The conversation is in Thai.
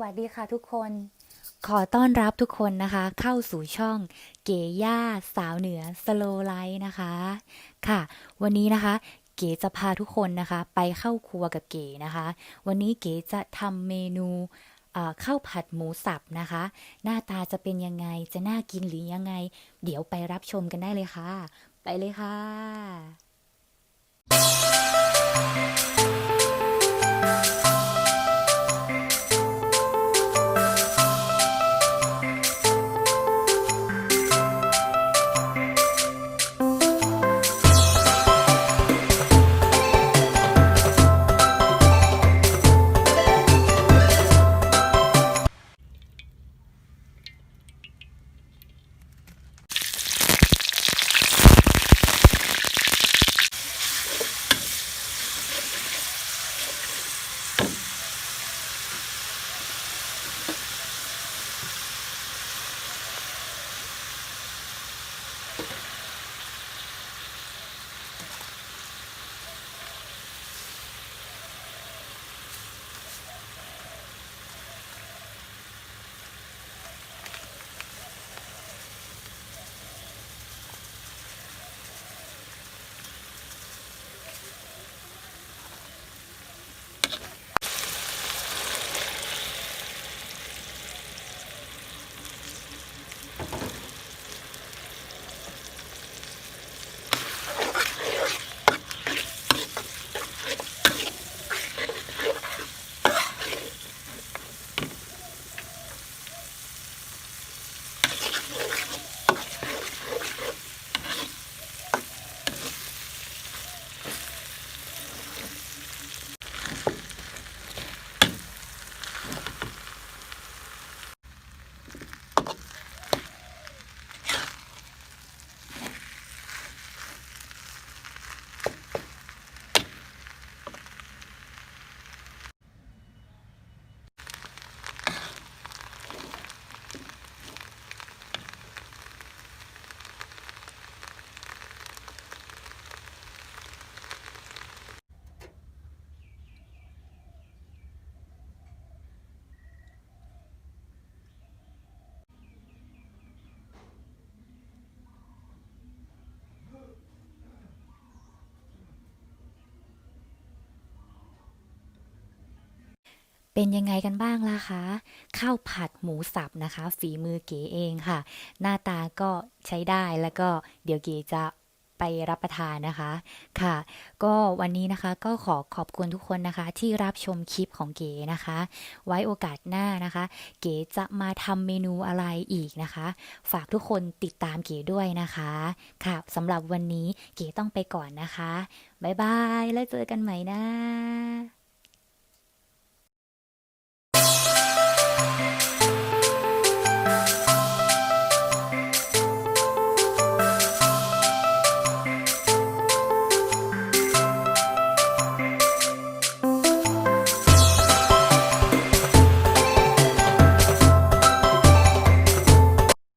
วัสดีค่ะทุกคน ขอต้อนรับทุกคนนะคะ เข้าสู่ช่องเก๋ย่าสาวเหนือสโลไลท์นะคะ ค่ะ วันนี้นะคะ เก๋จะพาทุกคนนะคะ ไปเข้าครัวกับเก๋นะคะ วันนี้เก๋จะทำเมนูข้าวผัดหมูสับนะคะ หน้าตาจะเป็นยังไงจะน่ากินหรือยังไง เดี๋ยวไปรับชมกันได้เลยค่ะ ไปเลยค่ะ เป็นยังไงกันบ้างล่ะคะข้าวผัดหมูสับนะคะ ฝีมือเก๋เองค่ะ หน้าตาก็ใช้ได้แล้วก็เดี๋ยวเก๋จะไปรับประทานนะคะค่ะ ก็วันนี้นะคะก็ขอขอบคุณทุกคนนะคะ ที่รับชมคลิปของเก๋นะคะ ไว้โอกาสหน้านะคะ เก๋จะมาทำเมนูอะไรอีกนะคะ ฝากทุกคนติดตามเก๋ด้วยนะคะค่ะสำหรับวันนี้เก๋ต้องไปก่อนนะคะบ๊ายบายแล้วเจอกันใหม่นะ